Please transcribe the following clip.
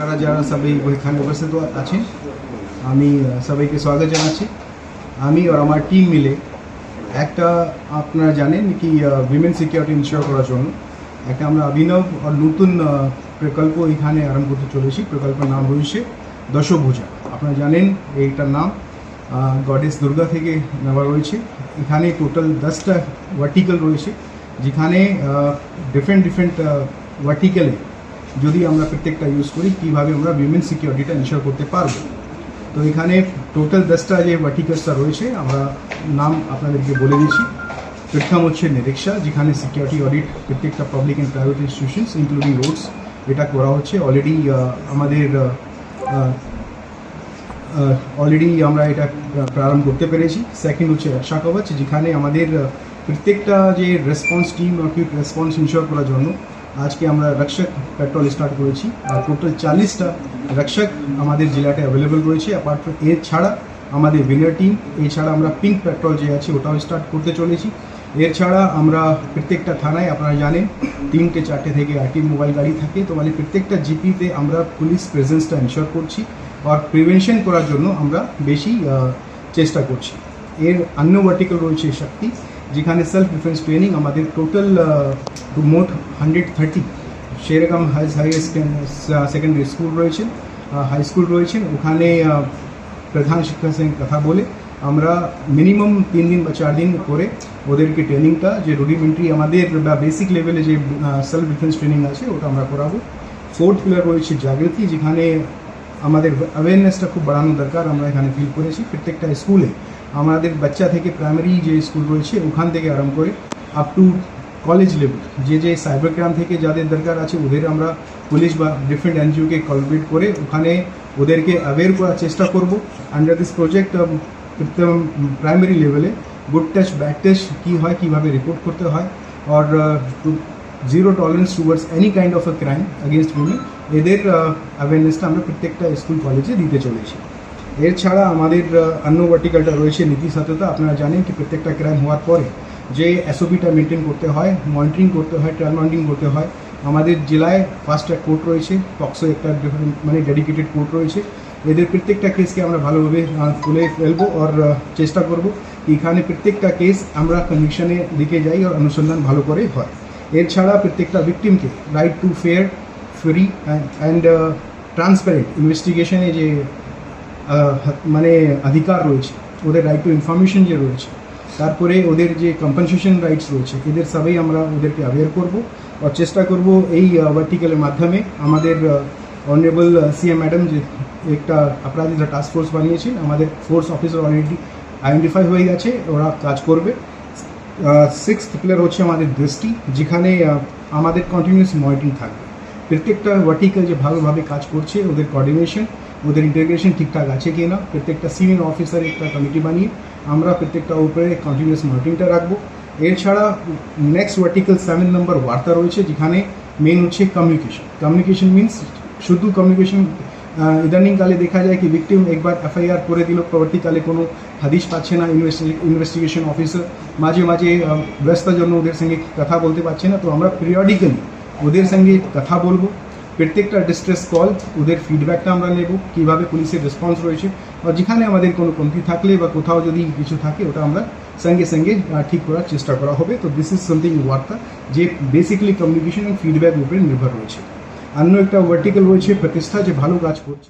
যারা যারা সবাই ওইখানে উপস্থিত আছেন, আমি সবাইকে স্বাগত জানাচ্ছি। আমি আর আমার টিম মিলে একটা আপনারা জানেন কি উইমেন সিকিউরিটি ইনশিওর করার জন্য একটা আমরা অভিনব আর নতুন প্রকল্প এখানে আরম্ভ করতে চলেছি। প্রকল্পের নাম রয়েছে দশভূজা। আপনারা জানেন এইটার নাম গডেস দুর্গা থেকে নেওয়া রয়েছে এখানে টোটাল দশটা ভার্টিক্যাল রয়েছে, যেখানে ডিফারেন্ট ডিফারেন্ট ভার্টিক্যালে যদি আমরা প্রত্যেকটা ইউজ করি, কীভাবে আমরা উইমেন সিকিউরিটিটা ইনশিওর করতে পারব? তো এখানে টোটাল দশটা যে ভার্টিকালসটা রয়েছে, আমরা নাম আপনাদেরকে বলে দিয়েছি প্রথম হচ্ছে নিরীক্ষা যেখানে সিকিউরিটি অডিট প্রত্যেকটা public and private institutions including roads এটা করা হচ্ছে। অলরেডি আমাদের অলরেডি আমরা এটা প্রারম্ভ করতে পেরেছি। সেকেন্ড হচ্ছে রক্ষা কবচ যেখানে আমাদের প্রত্যেকটা যে রেসপন্স টিম কি রেসপন্স ইনশিওর করার জন্য আজকে আমরা রক্ষক পেট্রোল স্টার্ট করেছি আর টোটাল চাল্লিশটা রক্ষক আমাদের জেলাতে অ্যাভেলেবেল রয়েছে। অ্যাপার্ট ফ্রম এর ছাড়া আমাদের উইনার টিম এছাড়া আমরা পিঙ্ক পেট্রোল যে আছে ওটাও স্টার্ট করতে চলেছি। এর ছাড়া আমরা প্রত্যেকটা থানায় আপনারা জানেন, তিনটে চারটে থেকে আটটি মোবাইল গাড়ি থাকে। তো মানে প্রত্যেকটা জিপিতে আমরা পুলিশ প্রেজেন্সটা এনশোর করছি আর প্রিভেনশন করার জন্য আমরা বেশি চেষ্টা করছি। এর অন্য ভার্টিক্যাল রয়েছে শক্তি। যেখানে সেলফ ডিফেন্স ট্রেনিং আমাদের টোটাল মোট হান্ড্রেড থার্টি সেরকম হাই হাইয়েস্ট সেকেন্ডারি স্কুল রয়েছে হাই স্কুল রয়েছেন ওখানে প্রধান শিক্ষকের সঙ্গে কথা বলে আমরা মিনিমাম তিন দিন বা চার দিন করে ওদেরকে ট্রেনিংটা যে রুডিমেন্টারি আমাদের বা বেসিক লেভেলে যে সেলফ ডিফেন্স ট্রেনিং আছে, ওটা আমরা করাবো। ফোর্থ পিলার রয়েছে জাগৃতি যেখানে আমাদের অ্যাওয়ারনেসটা খুব বাড়ানো দরকার, আমরা এখানে ফিল করেছি। প্রত্যেকটা স্কুলে আমাদের বাচ্চা থেকে প্রাইমারি যে স্কুল রয়েছে, ওখান থেকে আরম্ভ করে আপ টু কলেজ লেভেল যে যে সাইবার ক্রাইম থেকে যাদের দরকার আছে, ওদের আমরা পুলিশ বা ডিফারেন্ট এনজিওকে কলবেট করে ওখানে ওদেরকে অ্যাওয়্যার করার চেষ্টা করব। আন্ডার দিস প্রজেক্ট প্রাইমারি লেভেলে গুড টাচ ব্যাড টাচ কী হয়, কীভাবে রিপোর্ট করতে হয় আর zero tolerance towards any kind of a crime against women এদের অ্যাওয়ারনেসটা আমরা প্রত্যেকটা স্কুল কলেজে দিতে চলেছি। এর ছাড়া আমাদের অন্য ভার্টিক্যালটা রয়েছে নীতি সততা। আপনারা জানেন কি প্রত্যেকটা ক্রাইম হওয়ার পরে যে এসওপিটা মেনটেন করতে হয় মনিটরিং করতে হয় ট্রায়াল মনিটরিং করতে হয়, আমাদের জেলায় ফার্স্ট একটা কোর্ট রয়েছে পক্সো একটা মানে ডেডিকেটেড কোর্ট রয়েছে। এদের প্রত্যেকটা কেসকে আমরা ভালোভাবে তুলে ফেলব আর চেষ্টা করব এখানে প্রত্যেকটা কেস আমরা কমিশনের দিকে যাই আর অনুসন্ধান ভালো করে হয়। এছাড়া প্রত্যেকটা ভিকটিমকে right to fair free and transparent ইনভেস্টিগেশনে যে মানে অধিকার রয়েছে, ওদের রাইট টু ইনফরমেশন যে রয়েছে, তারপরে ওদের যে কম্পেনসেশন রাইটস রয়েছে, এদের সবই আমরা ওদেরকে অ্যাওয়্যার করব আর চেষ্টা করব এই ভার্টিক্যালের মাধ্যমে আমাদের অনারেবল সিএম ম্যাডাম যে একটা অপরাধীরা টাস্ক ফোর্স বানিয়েছেন আমাদের ফোর্স অফিসার অলরেডি আইডেন্টিফাই হয়ে গেছে, ওরা কাজ করবে। সিক্স প্লেয়ার হচ্ছে আমাদের দৃষ্টি, যেখানে আমাদের কন্টিনিউয়াস মনিটরিং থাকবে। প্রত্যেকটা ভার্টিক্যাল যে ভালোভাবে কাজ করছে ওদের কোঅর্ডিনেশন ওদের ইন্টিগ্রেশন ঠিকঠাক আছে কি না প্রত্যেকটা সিনিয়র অফিসার একটা কমিটি বানিয়ে আমরা প্রত্যেকটা উপরে কন্টিনিউয়াস মনিটরিংটা রাখব। এছাড়া নেক্সট ভার্টিক্যাল সেভেন নম্বর বার্তা রয়েছে যেখানে মেন হচ্ছে কমিউনিকেশন কমিউনিকেশন মিনস শুধু কমিউনিকেশন ইদানিংকালে দেখা যায় কি ভিকটিম একবার এফআইআর করে দিল পরবর্তীকালে কোনো হাদিস পাচ্ছে না ইনভেস্টিগেশন অফিসার মাঝে মাঝে আহ, ব্যস্ততার জন্য ওদের সঙ্গে কথা বলতে পারছে না। তো আমরা পিরিয়ডিক্যালি ওদের সঙ্গে কথা বলব। প্রত্যেকটা ডিস্ট্রেস কল ওদের ফিডব্যাকটা আমরা নেব, কীভাবে পুলিশের রেসপন্স রয়েছে আর যেখানে আমাদের কোনো কমতি থাকলে বা কোথাও যদি কিছু থাকে, ওটা আমরা সঙ্গে সঙ্গে ঠিক করার চেষ্টা করা হবে। তো দিস ইজ সামথিং ওয়ার্তা যে বেসিক্যালি কমিউনিকেশন ফিডব্যাক উপরে নির্ভর রয়েছে। অন্য একটা ভার্টিক্যাল রয়েছে, প্রতিষ্ঠা যে ভালো কাজ করছে